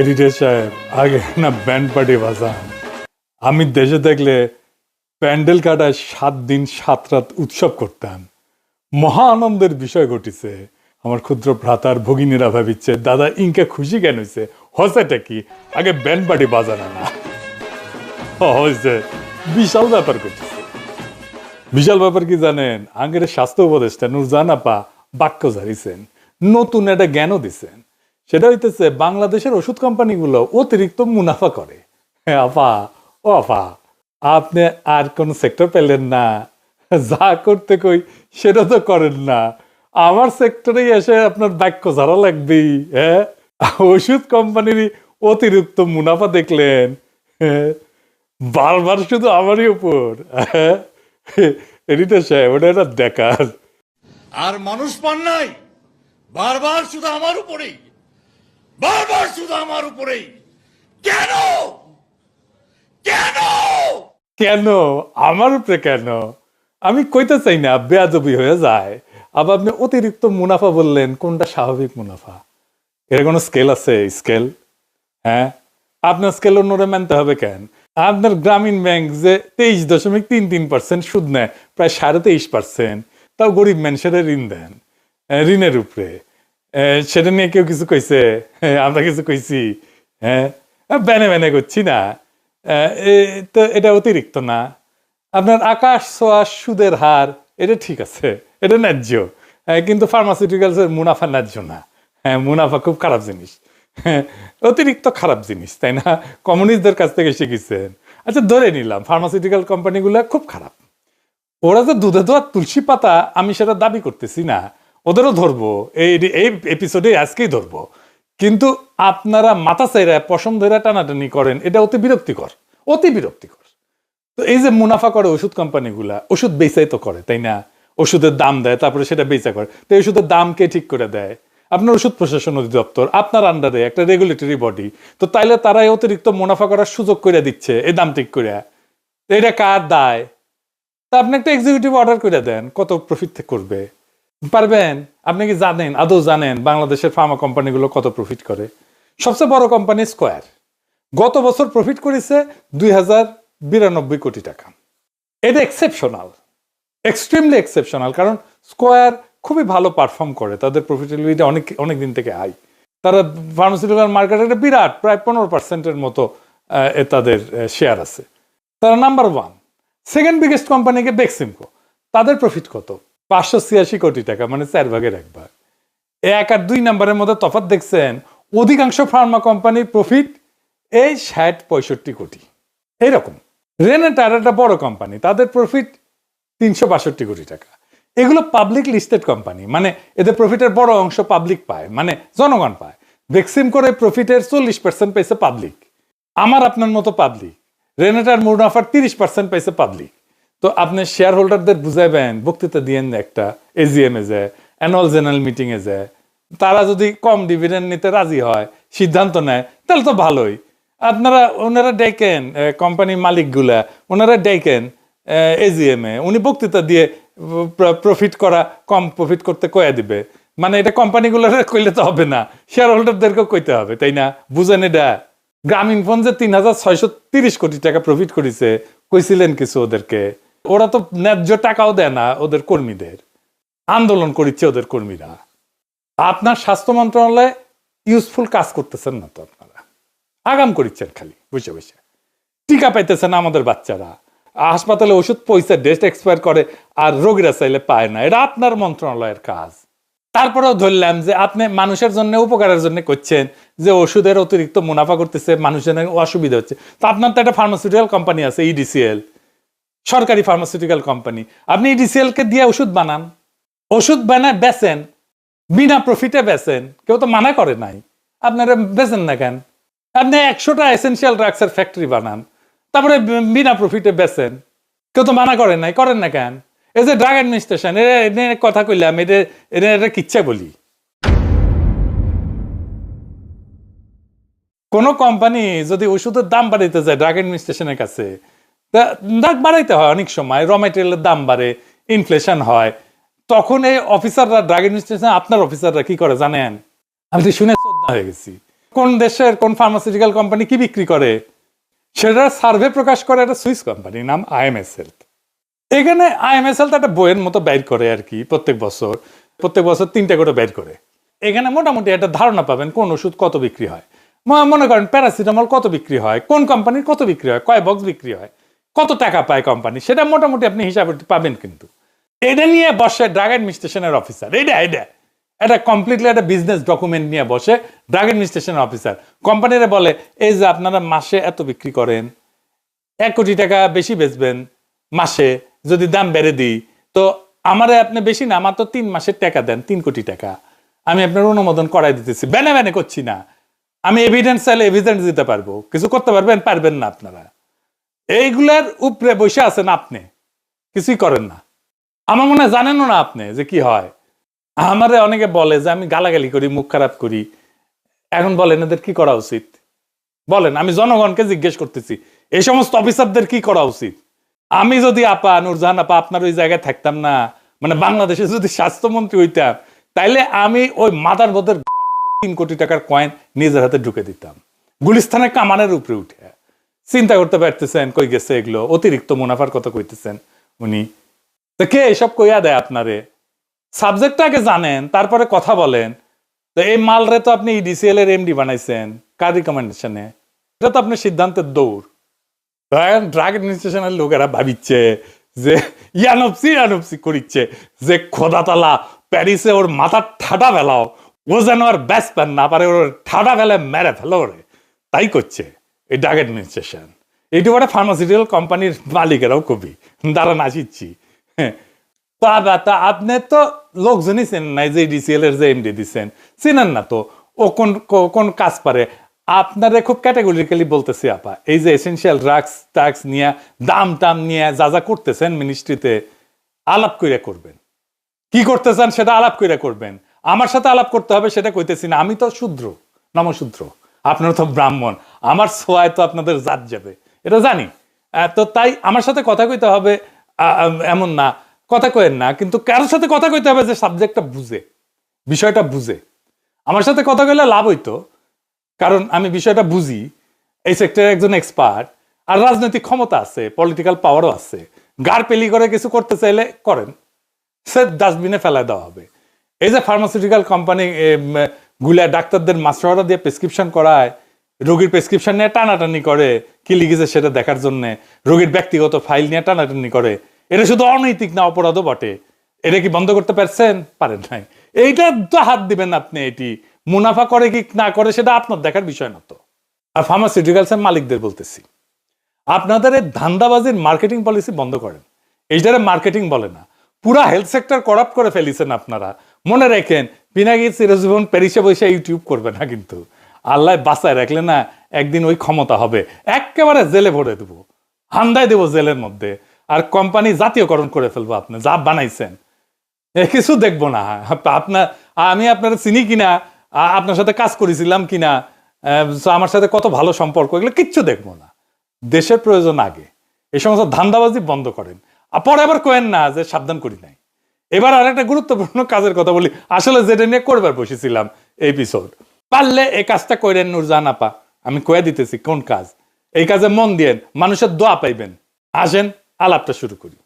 Editor সাহেব আগে না ব্যান্ড পার্টি বাজান। আমি দেশে দেখলে প্যান্ডেল কাটায় সাত দিন, সাত রাত উৎসব করতাম। মহা আনন্দের বিষয় ঘটিছে। আমার ক্ষুদ্র ভ্রাতার ভগিনীরা ভাবিচ্ছে, দাদা, ইনকা খুশি কেন হয়েছে হসেটা কি? আগে ব্যান্ড পার্টি বাজানো না হয়েছে বিশাল ব্যাপার ঘটেছে। বিশাল ব্যাপার কি জানেন? আগের স্বাস্থ্য উপদেষ্টা নুরজান আপা বাক্য ঝাড়িছেন। নতুন একটা জ্ঞানও দিছেন। সেটা হইতেছে বাংলাদেশের ওষুধ কোম্পানিগুলো অতিরিক্ত মুনাফা করে। হ্যাঁ আপা ও আপা আপনি আর কোন সেক্টর পেলেন না। যা করতে কই, সেটা তো করেন না। আমার সেক্টরেই এসে আপনার বাক্য ঝাড়া লাগবেই হ্যাঁ? ওষুধ কোম্পানির অতিরিক্ত মুনাফা দেখলেন হ্যাঁ? বারবার শুধু আমারই উপর হ্যাঁ? এডিটর সাহেব, ওটা একটা দেখার আর মানুষ পান নাই, বারবার শুধু আমার উপরেই। বারবার শুধু আমার উপরেই। কেন? কেন? কেন? আমার উপরে কেন? আমি কইতে চাই না, বেয়াদবি হয়ে যায়। আবার আপনি অতিরিক্ত মুনাফা বললেন, কোনটা স্বাভাবিক মুনাফা? এর কোনো স্কেল আছে? স্কেল হ্যাঁ? আপনার স্কেল অন্যরা মানতে হবে কেন? আপনার গ্রামীণ ব্যাংক যে তেইশ দশমিক তিন তিন পার্সেন্ট সুদ নেয়, প্রায় সাড়ে তেইশ পার্সেন্ট তাও গরিব মানুষেরা ঋণ দেন, ঋণের উপরে। সেটা নিয়ে কেউ কিছু কইছে? আমরা কিছু কইছি। হ্যাঁ ব্যানে ব্যানে করছি না। তো এটা অতিরিক্ত না। আপনার আকাশ ছোঁয়া সুদের হার, এটা ঠিক আছে, এটা ন্যায্য। কিন্তু ফার্মাসিউটিক্যালসের মুনাফা ন্যায্য না। হ্যাঁ মুনাফা খুব খারাপ জিনিস। অতিরিক্ত খারাপ জিনিস, তাই না? কমিউনিস্টদের কাছ থেকে শিখেছেন। আচ্ছা ধরে নিলাম ফার্মাসিউটিক্যাল কোম্পানিগুলো খুব খারাপ। ওরা যে দুধে দোয়া তুলসী পাতা, আমি সেটা দাবি করতেছি না। ওদেরও ধরবো। এই এই এপিসোডে আজকেই ধরবো। কিন্তু আপনারা মাথা চাইরা পশম ধরে টানাটানি করেন, এটা অতি বিরক্তিকর। অতি বিরক্তিকর। তো এই যে মুনাফা করে ওষুধ কোম্পানিগুলা, ওষুধ বেচাই তো করে, তাই না? ওষুধের দাম দেয়, তারপরে সেটা বেচা করে। তো ওষুধের দাম কে ঠিক করে দেয়। আপনার ওষুধ প্রশাসন অধিদপ্তর, আপনার আন্ডারে একটা রেগুলেটরি বডি তো তাইলে তারাই অতিরিক্ত মুনাফা করার সুযোগ করে দিচ্ছে, এই দাম ঠিক করে এটা কার দায়? তা আপনি একটা এক্সিকিউটিভ অর্ডার করে দেন, কত প্রফিট করবে? পারবেন? আপনি কি জানেন, আদৌ জানেন বাংলাদেশের ফার্মা কোম্পানিগুলো কত প্রফিট করে? সবচেয়ে বড় কোম্পানি স্কোয়ার গত বছর প্রফিট করেছে দুই হাজার বিরানব্বই কোটি টাকা। এটা এক্সেপশনাল এক্সট্রিমলি এক্সেপশনাল কারণ স্কোয়ার খুবই ভালো পারফর্ম করে। তাদের প্রফিটেবিলিটি অনেক অনেক দিন থেকে হাই তারা ফার্মাসিউটিক্যাল মার্কেটে একটা বিরাট, প্রায় পনেরো পার্সেন্টের মতো তাদের শেয়ার আছে। তারা নাম্বার ওয়ান সেকেন্ড বিগেস্ট কোম্পানিকে বেক্সিমকো তাদের প্রফিট কত? পাঁচশো ছিয়াশি কোটি টাকা মানে চার ভাগের এক ভাগ। এক আর দুই নাম্বারের মধ্যে তফাৎ দেখছেন অধিকাংশ ফার্মা কোম্পানির প্রফিট এই ষাট পঁয়ষট্টি কোটি। এইরকম রেনেটার একটা বড় কোম্পানি, তাদের প্রফিট তিনশো বাষট্টি কোটি টাকা। এগুলো পাবলিক লিস্টেড কোম্পানি মানে এদের প্রফিটের বড় অংশ পাবলিক পায় মানে জনগণ পায়। ভ্যাকসিন করে প্রফিটের চল্লিশ পার্সেন্ট পেয়েছে পাবলিক আমার আপনার মতো পাবলিক রেনেটার মুনাফার তিরিশ পার্সেন্ট পাইছে পাবলিক তো আপনি শেয়ার হোল্ডারদের বুঝাইবেন, বক্তৃতা দিয়েন একটা এজিএম এ যায় অ্যানুয়াল জেনারেল মিটিং এ যায়। তারা যদি কম ডিভিডেন্ড নিতে রাজি হয়, সিদ্ধান্ত নেয়, তাহলে তো ভালোই। আপনারা, ওনারা ডেকেন কোম্পানির মালিকগুলা, ওনারা ডেকেন এজিএম এ। উনি বক্তৃতা দিয়ে প্রফিট করা, কম প্রফিট করতে কয়ে দিবে। মানে এটা কোম্পানিগুলোর কইলে তো হবে না শেয়ার হোল্ডারদেরকেও কইতে হবে, তাই না? বুঝেন এটা? গ্রামীণ ফোন যে তিন হাজার ছয়শো তিরিশ কোটি টাকা প্রফিট করেছে, কইছিলেন কিছু ওদেরকে। ওরা তো ন্যায্য টাকাও দেয় না ওদের কর্মীদের। আন্দোলন করিচ্ছে ওদের কর্মীরা। আপনার স্বাস্থ্য মন্ত্রণালয়ে ইউজফুল কাজ করতেছেন না তো আপনারা। আগাম করিচ্ছেন খালি, বসে বসে। টিকা পাইতেছে না আমাদের বাচ্চারা। হাসপাতালে ওষুধ পয়সা ডেট এক্সপায়ার করে আর রোগীরা চাইলে পায় না। এটা আপনার মন্ত্রণালয়ের কাজ। তারপরেও ধরলাম যে আপনি মানুষের জন্য উপকারের জন্য করছেন যে ওষুধের অতিরিক্ত মুনাফা করতেছে, মানুষের অসুবিধা হচ্ছে। তো আপনার তো একটা ফার্মাসিউটিক্যাল কোম্পানি আছে E ইডিসিএল সরকারি ফার্মাসিউটিক্যাল কোম্পানি আপনি ইডিসিএল কে দিয়ে ওষুধ বানান। ওষুধ বানায় বেচেন। বিনা প্রফিটে বেচেন। কেউ তো মানা করে নাই। আপনারা বেচেন না কেন? আপনি একশোটা এসেন্সিয়াল ড্রাগসের ফ্যাক্টরি বানান। তারপরে বিনা প্রফিটে বেচেন। কেউ তো মানা করেন নাই। করেন না কেন? এই যে ড্রাগ অ্যাডমিনিস্ট্রেশন এটা কথা কইলাম এটা এটা এটা কিচ্ছা বলি। কোন কোম্পানি যদি ওষুধের দাম বাড়াইতে যায় ড্রাগ অ্যাডমিনিস্ট্রেশনের কাছে দাম বাড়াইতে হয় অনেক সময় র মেটেরিয়ালের দাম বাড়ে ইনফ্লেশন হয়। তখন এই অফিসাররা ড্রাগ অ্যাডমিনিস্ট্রেশন আপনার অফিসাররা কি করে জানেন? আমি তো শুনে শ্রদ্ধা হয়ে গেছি। কোন দেশের, কোন ফার্মাসিউটিক্যাল কোম্পানি কি বিক্রি করে? সেটা সার্ভে প্রকাশ করে একটা সুইস কোম্পানি নাম আইএমএস হেলথ এখানে আইএমএস হেলথ একটা বইয়ের মতো বের করে আর কি, প্রত্যেক বছর। প্রত্যেক বছর তিনটা করে বের করে। এখানে মোটামুটি একটা ধারণা পাবেন কোন ওষুধ কত বিক্রি হয়। মনে করেন প্যারাসিটামল কত বিক্রি হয়, কোন কোম্পানির কত বিক্রি হয়, কয় বক্স বিক্রি হয়। কত টাকা পায় কোম্পানি সেটা মোটামুটি আপনি হিসাবে পাবেন কিন্তু। এটা নিয়ে বসে ড্রাগ অ্যাডমিনিস্ট্রেশনের অফিসার এটা এটা এটা কমপ্লিটলি একটা বিজনেস ডকুমেন্ট নিয়ে বসে ড্রাগ অ্যাডমিনিস্ট্রেশনের অফিসার কোম্পানিরা বলে, এই যে আপনারা মাসে এত বিক্রি করেন, এক কোটি টাকা বেশি বেচবেন মাসে, যদি দাম বেড়ে দিই, তো আমারে আপনি বেশি না আমার তো তিন মাসের টাকা দেন, তিন কোটি টাকা। আমি আপনার অনুমোদন করাই দিতেছি ব্যানে ব্যানে করছি না। আমি এভিডেন্স চাইলে এভিডেন্স দিতে পারব। কিছু করতে পারবেন পারবেন না আপনারা। এইগুলার উপরে বসে আছেন আপনি। কিছুই করেন না। আমার মনে হয় জানেনও না আপনি যে কি হয়। আমারে অনেকে বলে যে, আমি গালাগালি করি, মুখ খারাপ করি। এখন বলেন, এদের কি করা উচিত? বলেন, আমি জনগণকে জিজ্ঞেস করতেছি, এই সমস্ত অফিসারদের কি করা উচিত? আমি যদি আপা, নুরজাহান আপা, আপনার ওই জায়গায় থাকতাম না মানে বাংলাদেশে যদি স্বাস্থ্যমন্ত্রী হইতাম, তাইলে আমি ওই মাদার বোধের তিন কোটি টাকার কয়েন নিজের হাতে ঢুকে দিতাম। গুলিস্তানের কামানের উপরে উঠে। চিন্তা করতে পারতেছেন, কই গেছে এগুলো? অতিরিক্ত মুনাফার কথা কইতেছেন উনি। তো কে এসব কইয়া দেয় আপনারে? সাবজেক্টটা আগে জানেন, তারপরে কথা বলেন। তো এই মালরে তো আপনি ইডিসিএল এর এমডি বানাইছেন, কার রিকমেন্ডেশনে এটা তো আপনার সিদ্ধান্তের দৌড়। ড্রাগ লোকেরা ভাবিচ্ছে যে, ইয়ানপসি ইয়ানপসি করিচ্ছে যে, খোদাতলা, প্যারিসে ওর মাথার ঠাডা ফেলাও। ও যেন আর ব্যাস না পারে, ওর ঠাডা ফেলে মেরে ফেলো ওরে। তাই করছে। এই ড্রাগ অ্যাডমিনিস্ট্রেশন এইটু একটা ফার্মাসিউটিক্যাল কোম্পানির মালিকেরাও কবি। দাঁড়ান, আসিচ্ছি। হ্যাঁ। তা আপনি তো লোকজনই চেনেন নাই যে ডিসিএল এর যে এমডি দিচ্ছেন চিনেন না তো? ও কোন কোন কাজ পারে? আপনারে খুব ক্যাটাগরিক্যালি বলতেছি, আপা, এই যে এসেনশিয়াল ড্রাগস ট্যাক্স নিয়ে, দাম টাম নিয়ে যা যা করতেছেন মিনিস্ট্রিতে আলাপ কইরা করবেন। কি করতে চান সেটা আলাপ কইরা করবেন। আমার সাথে আলাপ করতে হবে সেটা কইতেছি না। আমি তো শূদ্র, নমশূদ্র। আপনারা তো ব্রাহ্মণ। আমার ছোঁয়ায় তো আপনাদের জাত যাবে। এটা জানি। তো তাই আমার সাথে কথা কইতে হবে। এমন না। কথা কয়েন না, কিন্তু কারোর সাথে কথা কইতে হবে যে সাবজেক্টটা বুঝে। বিষয়টা বুঝে। আমার সাথে কথা কইলে লাভ হইতো। কারণ আমি বিষয়টা বুঝি। এই সেক্টরে একজন এক্সপার্ট আর রাজনৈতিক ক্ষমতা আছে পলিটিক্যাল পাওয়ারও আছে। গার পেলি করে কিছু করতে চাইলে করেন। সে ডাস্টবিনে ফেলায় দেওয়া হবে। এই যে ফার্মাসিউটিক্যাল কোম্পানি গুলা ডাক্তারদের মাস্টাররা দিয়ে প্রেসক্রিপশন করায়, রোগীর প্রেসক্রিপশন নিয়ে টানাটানি করে, কি লিখেছে সেটা দেখার জন্য, রোগীর ব্যক্তিগত ফাইল নিয়ে টানাটানি করে। এটা শুধু অনৈতিক না, অপরাধও বটে। এটা কি বন্ধ করতে পারছেন? পারেন নাই। এইটা তো হাত দিবেন আপনি এটি। মুনাফা করে কি না করে সেটা আপনার দেখার বিষয় না তো। আর ফার্মাসিউটিক্যালসের মালিকদের বলতেছি, আপনাদের এই ধান্দাবাজির মার্কেটিং পলিসি বন্ধ করেন। এইটারে মার্কেটিং বলে না। পুরা হেলথ সেক্টর করাপ্ট করে ফেলিছেন আপনারা। মনে রাখেন পিনাকি চিরজীবন প্যারিসে বসে ইউটিউব করবে না কিন্তু। আল্লাহ বাঁচায়, রাখলে না একদিন ওই ক্ষমতা হবে। একেবারে জেলে ভরে দেবো। হান্দায় দেবো জেলের মধ্যে। আর কোম্পানি জাতীয়করণ করে ফেলব আপনি, যা বানাইছেন। এ কিছু দেখব না। আপনার আমি আপনার চিনি কিনা? আপনার সাথে কাজ করেছিলাম কিনা? আমার সাথে কত ভালো সম্পর্ক, এগুলো কিচ্ছু দেখব না। দেশের প্রয়োজন আগে। এই সমস্ত ধান্দাবাজি বন্ধ করেন। পরে আবার কোয়েন না যে সাবধান করি নাই। এবার আর একটা গুরুত্বপূর্ণ কাজের কথা বলি। আসলে যেটা নিয়ে করবার বসেছিলাম এপিসোড পারলে এই কাজটা করেন নুরজাহান আপা, আমি কয়ে দিতেছি কোন কাজ। এই কাজে মন দিয়েন, মানুষের দোয়া পাইবেন। আসেন, আলাপটা শুরু করি।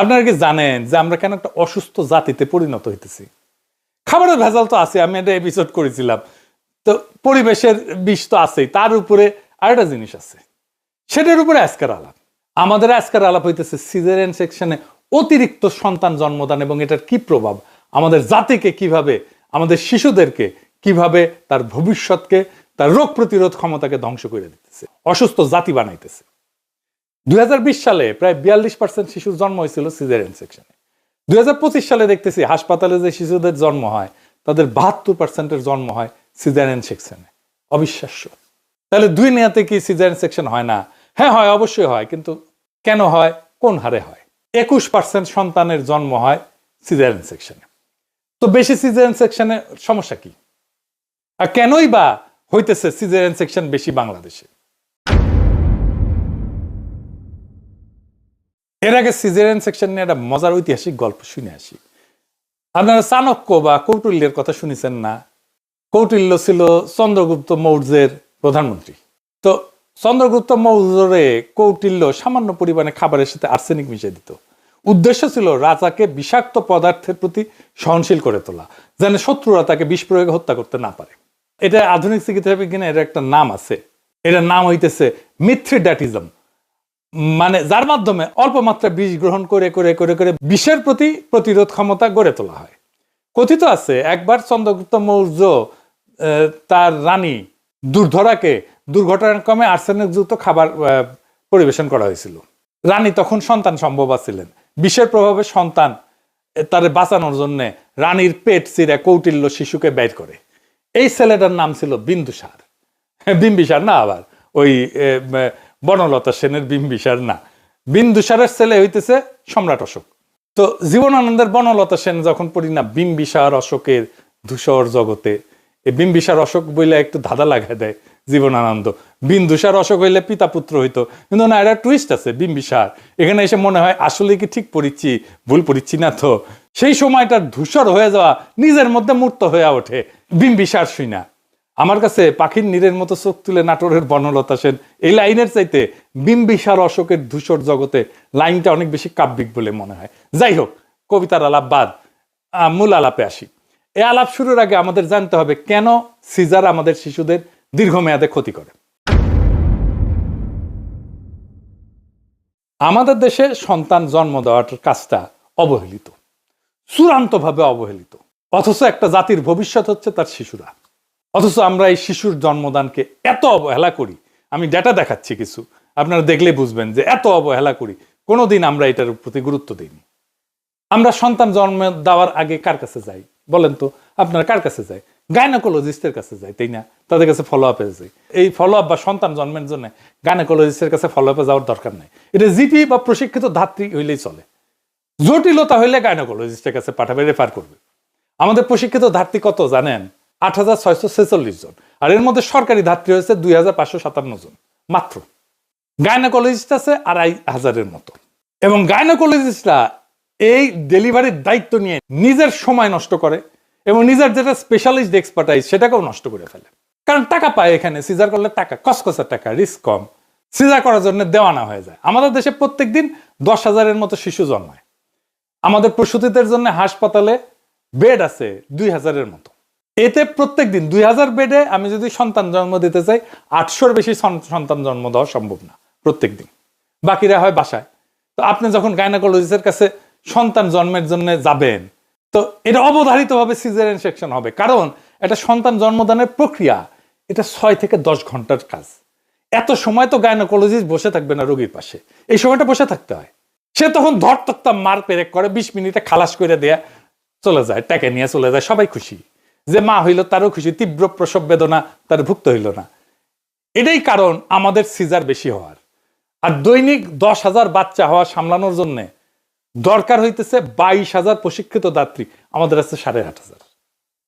আপনারা কি জানেন যে আমরা কেন একটা অসুস্থ জাতিতে পরিণত হইতেছি? খাবারের ভেজাল তো আছে, আমি একটা এপিসোড করেছিলাম। তো পরিবেশের বিষ তো আছেই, তার উপরে আরেকটা জিনিস আছে। সেটার উপরে আজকের আলাপ। আমাদের আজকের আলাপ হইতেছে সিজারিয়ান সেকশনে অতিরিক্ত সন্তান জন্মদান এবং এটার কি প্রভাব? আমাদের জাতিকে কীভাবে, আমাদের শিশুদেরকে কীভাবে তার ভবিষ্যৎকে, তার রোগ প্রতিরোধ ক্ষমতাকে ধ্বংস করে দিতেছে, অসুস্থ জাতি বানাইতেছে। দুই হাজার বিশ সালে প্রায় বিয়াল্লিশ পার্সেন্ট শিশুর জন্ম হয়েছিল সিজারিয়ান সেকশনে। দুই হাজার পঁচিশ সালে দেখতেছি হাসপাতালে যে শিশুদের জন্ম হয়, তাদের বাহাত্তর পার্সেন্টের জন্ম হয় সিজারিয়ান সেকশনে। অবিশ্বাস্য। তাহলে দুই নেয়াতে কি সিজারিয়ান সেকশন হয় না? হ্যাঁ হয়, অবশ্যই হয়, কিন্তু কেন হয়, কোন হারে হয়? একুশ পার্সেন্ট সন্তানের জন্ম হয় সিজারিয়ান সেকশনে। তো বেশি সিজারিয়ান সেকশনে সমস্যা কি? আর কেনই বা হইতেছে সিজারিয়ান সেকশন বেশি বাংলাদেশে? এর আগে সিজারিয়ান সেকশন নিয়ে একটা মজার ঐতিহাসিক গল্প শুনে আসি। আপনারা চাণক্য বা কৌটিল্যের কথা শুনেছেন না? কৌটিল্য ছিল চন্দ্রগুপ্ত মৌর্যের প্রধানমন্ত্রী। তো চন্দ্রগুপ্ত মৌর্যরে কৌটিল্য সামান্য পরিমাণে খাবারের সাথে আর্সেনিক মিশিয়ে দিত। উদ্দেশ্য ছিল রাজাকে বিষাক্ত পদার্থের প্রতি সহনশীল করে তোলা, যেন শত্রুরা তাকে বিষ প্রয়োগে হত্যা করতে না পারে। এটা আধুনিক চিকিৎসা বিজ্ঞানে এর একটা নাম আছে। এটার নাম হইতেছে মিথ্রিডাটিজম। মানে যার মাধ্যমে অল্প মাত্রা বিষ গ্রহণ করে করে করে করে বিষের প্রতি প্রতিরোধ ক্ষমতা গড়ে তোলা হয়। কথিত আছে, একবার চন্দ্রগুপ্ত মৌর্য তার রানী দুর্ধরাকে দুর্ঘটনাক্রমে আর্সেনিকযুক্ত খাবার পরিবেশন করা হয়েছিল। রানী তখন সন্তান সম্ভব ছিলেন বিষের প্রভাবে সন্তান তারে বাঁচানোর জন্য রানীর পেট চিরে কৌটিল্য শিশুকে বের করে। এই ছেলেটার নাম ছিল বিন্দুসার। বিম্বিসার না আবার, ওই বনলতা সেনের বিম্বিসার না। বিন্দুসারের ছেলে হইতেছে সম্রাট অশোক। তো জীবনানন্দের বনলতা সেন যখন পড়ি না বিম্বিসার অশোকের ধূসর জগতে এই বিম্বিসার অশোক বইলে একটু ধাঁধা লাগায় দেয় জীবনানন্দ। বিন্দুসার অশোক হইলে পিতা পুত্র হইতো। কিন্তু না, এটা টুইস্ট আছে বিম্বিসার এখানে এসে মনে হয়, আসলে কি ঠিক পড়িচ্ছি? ভুল পড়িচ্ছি না তো? সেই সময়টা ধূসর হয়ে যাওয়া নিজের মধ্যে মূর্ত হয়ে ওঠে। বিম্বিসার শুই না। আমার কাছে পাখির নীরের মতো চোখ তুলে নাটোরের বনলতা সেন, এই লাইনের চাইতে বিম্বিসার অশোকের ধূসর জগতে লাইনটা অনেক বেশি কাব্যিক বলে মনে হয়। যাই হোক, কবিতার আলাপ বাদ মূল আলাপে আসি। এ আলাপ শুরুর আগে আমাদের জানতে হবে, কেন সিজার আমাদের শিশুদের দীর্ঘমেয়াদে ক্ষতি করে। আমাদের দেশে সন্তান জন্ম দেওয়ার কাজটা অবহেলিত, চূড়ান্তভাবে অবহেলিত। অথচ একটা জাতির ভবিষ্যৎ হচ্ছে তার শিশুরা। অথচ আমরা এই শিশুর জন্মদানকে এত অবহেলা করি। আমি ডেটা দেখাচ্ছি কিছু। আপনারা দেখলে বুঝবেন যে এত অবহেলা করি। কোনোদিন আমরা এটার প্রতি গুরুত্ব দিইনি। আমরা সন্তান জন্ম দেওয়ার আগে কার কাছে যাই? বলেন তো, আপনারা কার কাছে যাই? গাইনোকোলজিস্টের কাছে যাই, তাই না? তাদের কাছে ফলো আপে যাই। এই ফলো আপ বা সন্তান জন্মের জন্য গাইনোকোলজিস্টের কাছে ফলো আপে যাওয়ার দরকার নাই। এটা জিপি বা প্রশিক্ষিত ধাত্রী হইলেই চলে। জটিলতা হইলে গাইনোকোলজিস্টের কাছে পাঠাবে রেফার করবে। আমাদের প্রশিক্ষিত ধাত্রী কত জানেন? আট হাজার ছয়শো ছেচল্লিশ জন। আর এর মধ্যে সরকারি ধাত্রী হয়েছে দুই হাজার পাঁচশো সাতান্ন জন। মাত্র। গাইনোকোলজিস্ট আছে আড়াই হাজারের মতো। এবং গাইনোকোলজিস্টরা এই ডেলিভারির দায়িত্ব নিয়ে নিজের সময় নষ্ট করে। এবং নিজের যেটা স্পেশালিস্ট এক্সপার্টাইজ সেটাকেও নষ্ট করে ফেলে। কারণ টাকা পায় এখানে, সিজার করলে টাকা কসকসা টাকা রিস্ক কম। সিজার করার জন্য দেওয়ানা হয়ে যায়। আমাদের দেশে প্রত্যেক দিন দশ হাজারের মতো শিশু জন্মায়। আমাদের প্রসূতিদের জন্য হাসপাতালে বেড আছে দুই হাজারের মতো। এতে প্রত্যেক দিন দুই হাজার বেডে আমি যদি সন্তান জন্ম দিতে চাই, আটশোর বেশি সন- সন্তান জন্ম দেওয়া সম্ভব না প্রত্যেক দিন বাকিরা হয় বাসায়। তো আপনি যখন গাইনোকোলজিস্টের কাছে সন্তান জন্মের জন্য যাবেন তো এটা অবধারিতভাবে সিজারিয়ান সেকশন হবে। কারণ এটা সন্তান জন্মদানের প্রক্রিয়া। এটা ছয় থেকে দশ ঘণ্টার কাজ। এত সময় তো গাইনোকোলজিস্ট বসে থাকবে না রোগীর পাশে। এই সময়টা বসে থাকতে হয়। সে তখন ধর তক্তা মার পেরেক করে, বিশ মিনিটে খালাস করে দেয়া চলে যায় টাকা নিয়ে চলে যায়, সবাই খুশি। যে মা হইল তারও খুশি, তীব্র প্রসব বেদনা তার ভুক্ত হইল না। এটাই কারণ আমাদের সিজার বেশি হওয়ার। আর দৈনিক দশ হাজার বাচ্চা হওয়া সামলানোর জন্য দরকার হইতেছে বাইশ হাজার প্রশিক্ষিত দাত্রী আমাদের আছে সাড়ে আট হাজার।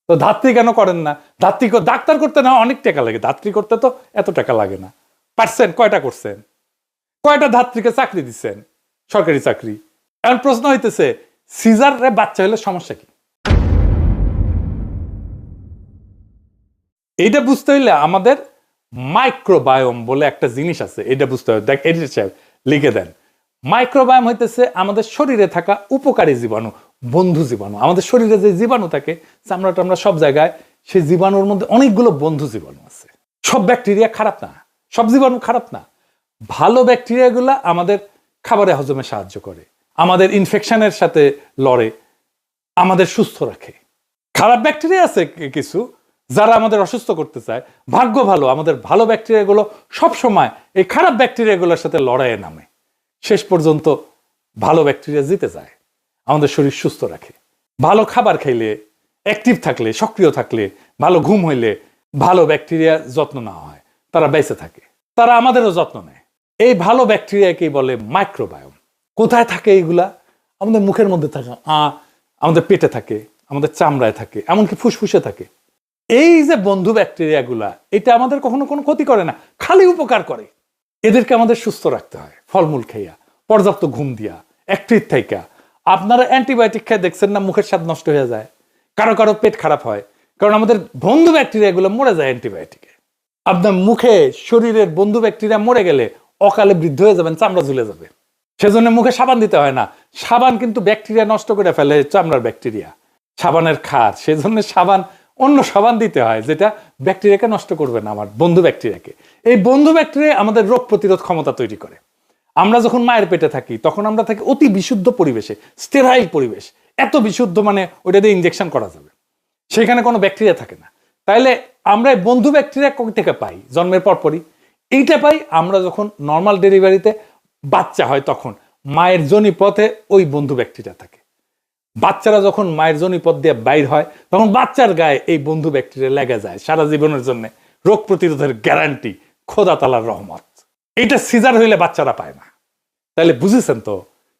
তো ধাত্রী কেন করেন না? ধাত্রী ডাক্তার করতে না অনেক টাকা লাগে। ধাত্রী করতে তো এত টাকা লাগে না। পারছেন কয়টা করছেন? কয়টা ধাত্রীকে চাকরি দিচ্ছেন সরকারি চাকরি। এখন প্রশ্ন হইতেছে, সিজারে বাচ্চা হলে সমস্যা কি? এইটা বুঝতে হইলে আমাদের মাইক্রোবায়োম বলে একটা জিনিস আছে। এটা বুঝতে হবে। দেখ, এডিটর সাহেব, লিখে দেন। মাইক্রোবায়োম হইতেছে আমাদের শরীরে থাকা উপকারী জীবাণু, বন্ধু জীবাণু। আমাদের শরীরে যে জীবাণু থাকে চামড়া টামড়া সব জায়গায়, সেই জীবাণুর মধ্যে অনেকগুলো বন্ধু জীবাণু আছে। সব ব্যাকটেরিয়া খারাপ না, সব জীবাণু খারাপ না। ভালো ব্যাকটেরিয়াগুলো আমাদের খাবারে হজমে সাহায্য করে, আমাদের ইনফেকশনের সাথে লড়ে, আমাদের সুস্থ রাখে। খারাপ ব্যাকটেরিয়া আছে কিছু, যারা আমাদের অসুস্থ করতে চায়। ভাগ্য ভালো, আমাদের ভালো ব্যাকটেরিয়াগুলো সবসময় এই খারাপ ব্যাকটেরিয়াগুলোর সাথে লড়াইয়ে নামে। শেষ পর্যন্ত ভালো ব্যাকটেরিয়া জিতে যায়। আমাদের শরীর সুস্থ রাখে। ভালো খাবার খাইলে অ্যাক্টিভ থাকলে, সক্রিয় থাকলে, ভালো ঘুম হইলে ভালো ব্যাকটেরিয়া যত্ন নেওয়া হয়। তারা বেঁচে থাকে। তারা আমাদেরও যত্ন নেয়। এই ভালো ব্যাকটেরিয়াকেই বলে মাইক্রোবায়োম কোথায় থাকে এইগুলা? আমাদের মুখের মধ্যে থাকে। আমাদের পেটে থাকে, আমাদের চামড়ায় থাকে, এমনকি ফুসফুসে থাকে। এই যে বন্ধু ব্যাকটেরিয়াগুলা এটা আমাদের কখনো কোনো ক্ষতি করে না। খালি উপকার করে। এদেরকে আমাদের সুস্থ রাখতে হয়, ফলমূল খাইয়া, পর্যাপ্ত ঘুম দিয়া অ্যাক্টিভ থাইকা। আপনারা অ্যান্টিবায়োটিক খেয়ে দেখছেন না, মুখের স্বাদ নষ্ট হয়ে যায়। কারও কারও পেট খারাপ হয়, কারণ আমাদের বন্ধু ব্যাকটেরিয়াগুলো মরে যায় অ্যান্টিবায়োটিকে আপনার মুখে, শরীরের বন্ধু ব্যাকটেরিয়া মরে গেলে অকালে বৃদ্ধ হয়ে যাবেন, চামড়া ঝুলে যাবে। সেজন্য মুখে সাবান দিতে হয় না। সাবান কিন্তু ব্যাকটেরিয়া নষ্ট করে ফেলে, চামড়ার ব্যাকটেরিয়া। সাবানের খার, সেজন্য সাবান অন্য সাবান দিতে হয়, যেটা ব্যাকটেরিয়াকে নষ্ট করবে না আমার বন্ধু ব্যাকটেরিয়াকে। এই বন্ধু ব্যাকটেরিয়া আমাদের রোগ প্রতিরোধ ক্ষমতা তৈরি করে। আমরা যখন মায়ের পেটে থাকি, তখন আমরা থাকি অতি বিশুদ্ধ পরিবেশে স্টেরাইল পরিবেশ। এত বিশুদ্ধ মানে ওইটা দিয়ে ইঞ্জেকশন করা যাবে। সেখানে কোনো ব্যাকটেরিয়া থাকে না। তাইলে আমরা বন্ধু ব্যাকটেরিয়া কই থেকে পাই? জন্মের পরপরই। এইটা পাই আমরা যখন নর্মাল ডেলিভারিতে বাচ্চা হয় তখন, মায়ের জনি পথে ওই বন্ধু ব্যাকটেরিয়া থাকে। বাচ্চারা যখন মায়ের জনিপথ দিয়ে বাইর হয়, তখন বাচ্চার গায়ে এই বন্ধু ব্যাকটেরিয়া লেগে যায় সারা জীবনের জন্য। রোগ প্রতিরোধের গ্যারান্টি খোদা তালার রহমত। এটা সিজার হইলে বাচ্চারা পায় না। তাহলে বুঝেছেন তো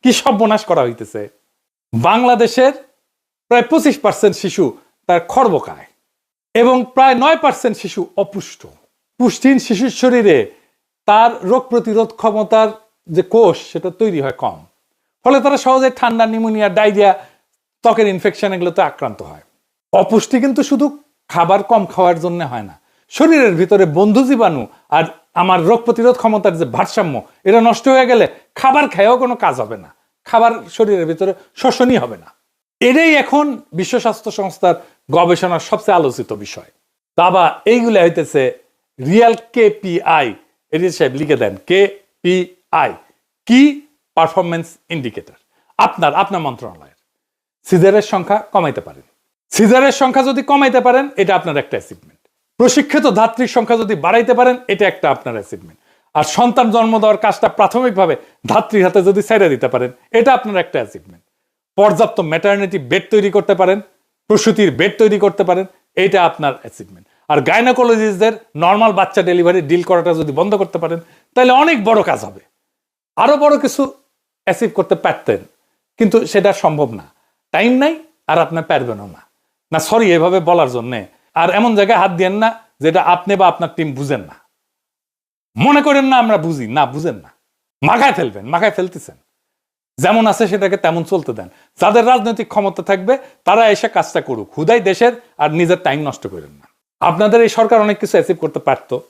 কি সর্বনাশ করা হইতেছে? বাংলাদেশের প্রায় পঁচিশ পার্সেন্ট শিশু তার খর্ব খায় এবং প্রায় নয় পার্সেন্ট শিশু অপুষ্ট। পুষ্টিহীন শিশুর শরীরে তার রোগ প্রতিরোধ ক্ষমতার যে কোষ, সেটা তৈরি হয় কম। ফলে তারা সহজে ঠান্ডা নিউমোনিয়া ডায়রিয়া ত্বকের ইনফেকশন এগুলোতে আক্রান্ত হয়। অপুষ্টি কিন্তু শুধু খাবার কম খাওয়ার জন্য হয় না। শরীরের ভিতরে বন্ধু জীবাণু আর আমার রোগ প্রতিরোধ ক্ষমতার যে ভারসাম্য এটা নষ্ট হয়ে গেলে খাবার খেয়েও কোনো কাজ হবে না। খাবার শরীরের ভিতরে শোষণই হবে না। এটাই এখন বিশ্ব স্বাস্থ্য সংস্থার গবেষণার সবচেয়ে আলোচিত বিষয়। বাবা এইগুলো হইতেছে রিয়াল কেপিআই এটি সাহেব লিখে দেন কে পি আই কি পারফরমেন্স ইন্ডিকেটর আপনার আপনার মন্ত্রণালয়ের সিজারের সংখ্যা কমাইতে পারেন। সিজারের সংখ্যা যদি কমাইতে পারেন, এটা আপনার একটা অ্যাচিভমেন্ট প্রশিক্ষিত ধাত্রীর সংখ্যা যদি বাড়াইতে পারেন, এটা একটা আপনার অ্যাচিভমেন্ট আর সন্তান জন্ম দেওয়ার কাজটা প্রাথমিকভাবে ধাত্রীর হাতে যদি ছেড়ে দিতে পারেন, এটা আপনার একটা অ্যাচিভমেন্ট পর্যাপ্ত ম্যাটার্নিটি বেড তৈরি করতে পারেন, প্রসূতির বেড তৈরি করতে পারেন, এটা আপনার অ্যাচিভমেন্ট আর গাইনোকোলজিস্টদের নর্মাল বাচ্চা ডেলিভারি ডিল করাটা যদি বন্ধ করতে পারেন, তাহলে অনেক বড় কাজ হবে। আরও বড় কিছু অ্যাচিভ করতে পারতেন, কিন্তু সেটা সম্ভব না। টাইম নাই আর আপনার পারবেনও না। না সরি এভাবে বলার জন্য। আর এমন জায়গায় হাত দিয়েন না যেটা আপনি বা আপনার টিম বুঝেন না। মনে করেন না আমরা বুঝি, না, বুঝেন না। মাখায় ফেলবেন, মাখায় ফেলতেছেন। যেমন আছে সেটাকে তেমন চলতে দেন। যাদের রাজনৈতিক ক্ষমতা থাকবে, তারা এসে কাজটা করুক। হুদাই দেশের আর নিজের টাইম নষ্ট করেন না। আপনাদের এই সরকার অনেক কিছু অ্যাচিভ করতে পারতো।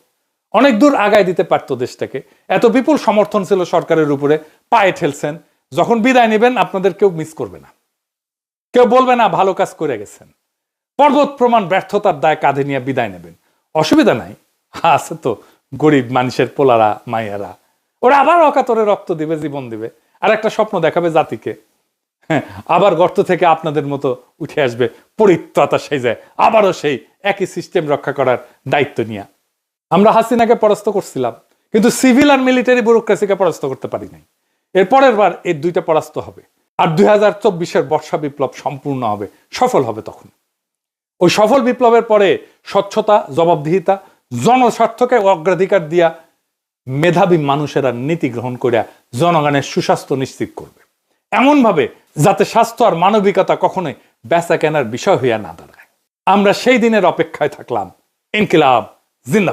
অনেক দূর আগায় দিতে পারতো দেশটাকে। এত বিপুল সমর্থন ছিল সরকারের উপরে, পায়ে ঠেলছেন। যখন বিদায় নেবেন, আপনাদের কেউ মিস করবে না। কেউ বলবে না ভালো কাজ করে গেছেন। পর্বত প্রমাণ ব্যর্থতার দায় কাঁধে নিয়ে বিদায় নেবেন। অসুবিধা নাই। আছে তো গরিব মানুষের পোলারা মাইয়ারা ওরা আবার অকাতরে রক্ত দিবে জীবন দিবে। আর একটা স্বপ্ন দেখাবে জাতিকে। হ্যাঁ, আবার গর্ত থেকে আপনাদের মতো উঠে আসবে পরিত্রাতা সেই যায় আবারও সেই একই সিস্টেম রক্ষা করার দায়িত্ব নিয়ে। আমরা হাসিনাকে পরাস্ত করছিলাম কিন্তু সিভিল আর মিলিটারি ব্যুরোক্রেসিকে পরাস্ত করতে পারি নাই। এর পরের বার এই দুইটা পরাস্ত হবে। আর দুই হাজার চব্বিশের বর্ষা বিপ্লব সম্পূর্ণ হবে, সফল হবে তখন। ওই সফল বিপ্লবের পরে স্বচ্ছতা, জবাবদিহিতা, জনস্বার্থকে অগ্রাধিকার দিয়া মেধাবী মানুষেরা নীতি গ্রহণ করিয়া জনগণের সুস্বাস্থ্য নিশ্চিত করবে। এমনভাবে যাতে স্বাস্থ্য আর মানবিকতা কখনোই বেচা কেনার বিষয় হইয়া না দাঁড়ায়। আমরা সেই দিনের অপেক্ষায় থাকলাম। ইনকিলাব, জিন্দাবাদ।